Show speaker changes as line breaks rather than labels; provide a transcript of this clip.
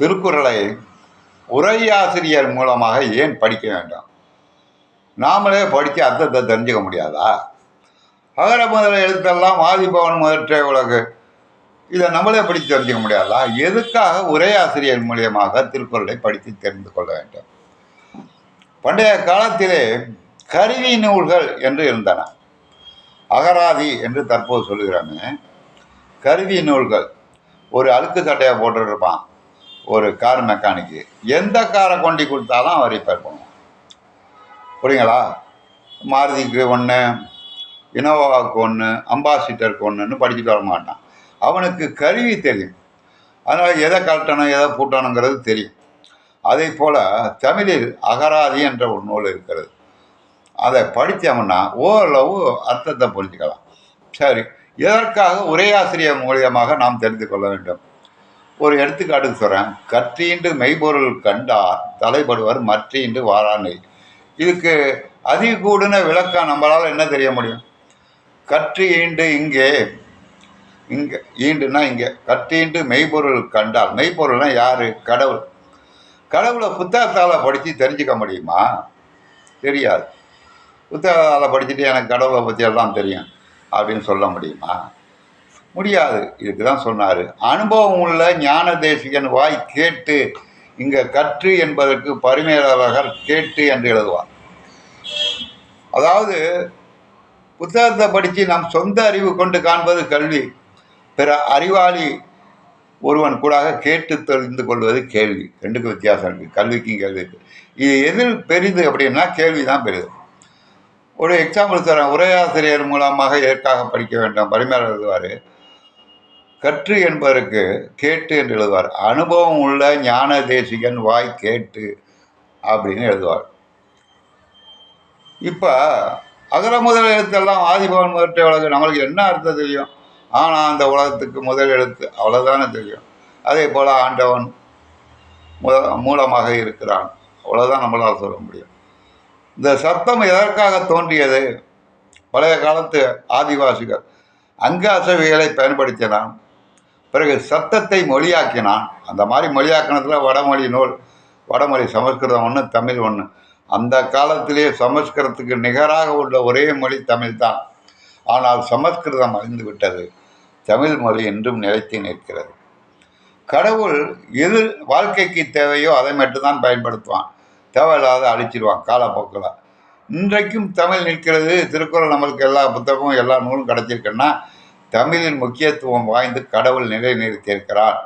திருக்குறளை உரையாசிரியர் மூலமாக ஏன் படிக்க வேண்டும்? நாமளே படித்து அர்த்தத்தை தெரிஞ்சுக்க முடியாதா? அகர முதல எழுத்தெல்லாம் ஆதிபவன் முதற்றே உலகு. இதை நம்மளே படித்து தெரிஞ்சுக்க முடியாதா? எதுக்காக உரையாசிரியர் மூலியமாக திருக்குறளை படித்து தெரிந்து கொள்ள வேண்டும்? பண்டைய காலத்திலே கருவி நூல்கள் என்று இருந்தன. அகராதி என்று தற்போது சொல்லுகிறோமே. கருவி நூல்கள். ஒரு அழுக்கு சட்டையை போட்டுருப்பான் ஒரு கார் மெக்கானிக்கு எந்த காரை கொண்டு கொடுத்தாலும் அவன் ரிப்பேர் பண்ணுவான் புரியுங்களா? மாருதிக்கு ஒன்று இனோவாவுக்கு ஒன்று அம்பாசிட்டருக்கு ஒன்றுன்னு படிச்சுட்டு வர மாட்டான். அவனுக்கு கருவி தெரியும். அதனால் எதை கட்டணும் எதை பூட்டணுங்கிறது தெரியும். அதே போல் தமிழில் அகராதி என்ற ஒரு நூல் இருக்கிறது. அதை படித்தோம்னா ஓரளவு அர்த்தத்தை புரிஞ்சுக்கலாம். சரி எதற்காக உரையாசிரியர் மூலியமாக நாம் தெரிந்து கொள்ள வேண்டும். ஒரு எடுத்துக்காட்டுக்கு சொல்கிறேன் கற்றீண்டு மெய்பொருள் கண்டார் தலைப்படுவர் மற்றீண்டு வாரானை இதுக்கு அதிக கூடுன விளக்கம் நம்மளால் என்ன தெரிய முடியும்? கற்று ஈண்டு இங்கே இங்கே ஈண்டுனா இங்கே. கற்றீண்டு மெய்ப்பொருள் கண்டால் மெய்ப்பொருள்னா யார்? கடவுள். கடவுளை புத்தகத்தால் படித்து தெரிஞ்சுக்க முடியுமா? தெரியாது. புத்தகத்தால் படிச்சுட்டு எனக்கு கடவுளை பற்றி எல்லாம் தெரியும். அப்படின்னு சொல்ல முடியுமா? முடியாது. இதுக்கு தான் சொன்னார். அனுபவம் உள்ள ஞான தேசிகன் வாய் கேட்டு இங்கே கற்று என்பதற்கு பரிமையாளர்கள் கேட்டு என்று எழுதுவார். அதாவது புத்தகத்தை படித்து நம் சொந்த அறிவு கொண்டு காண்பது கல்வி. பிற அறிவாளி ஒருவன் கூட கேட்டு தெரிந்து கொள்வது கேள்வி. ரெண்டுக்கும் வித்தியாசம் இருக்குது கல்விக்கும் கேள்விக்கு இது எதில் பெரிது அப்படின்னா கேள்வி தான் பெரிது. ஒரு எக்ஸாம்பிள் தரேன். உரையாசிரியர் மூலமாக எதற்காக படிக்க வேண்டும். பரிமையாளர் எழுதுவார். கற்று என்பதற்கு கேட்டு என்று எழுதுவார். அனுபவம் உள்ள ஞான தேசிகன் வாய் கேட்டு அப்படின்னு எழுதுவார். இப்போ அகர முதல் எழுத்தெல்லாம் ஆதிபவன் முதற்ற உலகம். நம்மளுக்கு என்ன அர்த்தம் தெரியும்? ஆனால் அந்த உலகத்துக்கு முதல் எழுத்து அவ்வளோதானே தெரியும். அதே போல் ஆண்டவன் முத மூலமாக இருக்கிறான். அவ்வளோதான் நம்மளால் சொல்ல முடியும். இந்த சத்தம் எதற்காக தோன்றியது? பழைய காலத்து ஆதிவாசிகள் அங்காசவியலை பயன்படுத்தினான். பிறகு சத்தத்தை மொழியாக்கினான். அந்த மாதிரி மொழியாக்கினத்தில் வடமொழி நூல் வடமொழி சமஸ்கிருதம் ஒன்று தமிழ் ஒன்று அந்த காலத்திலேயே சமஸ்கிருதத்துக்கு நிகராக உள்ள ஒரே மொழி தமிழ் தான். ஆனால் சமஸ்கிருதம் அழிந்து விட்டது. தமிழ் மொழி என்றும் நிலைத்து நிற்கிறது. கடவுள் எது வாழ்க்கைக்கு தேவையோ அதை மட்டும்தான் பயன்படுத்துவான். தேவையில்லாத அழிச்சிடுவான் காலப்போக்கில். இன்றைக்கும் தமிழ் நிற்கிறது திருக்குறள் நம்மளுக்கு எல்லா புத்தகமும் எல்லா நூலும் கிடச்சிருக்குன்னா தமிழின் முக்கியத்துவம் வாய்ந்து கடவுள் நிலைநிறுத்தியிருக்கிறார்.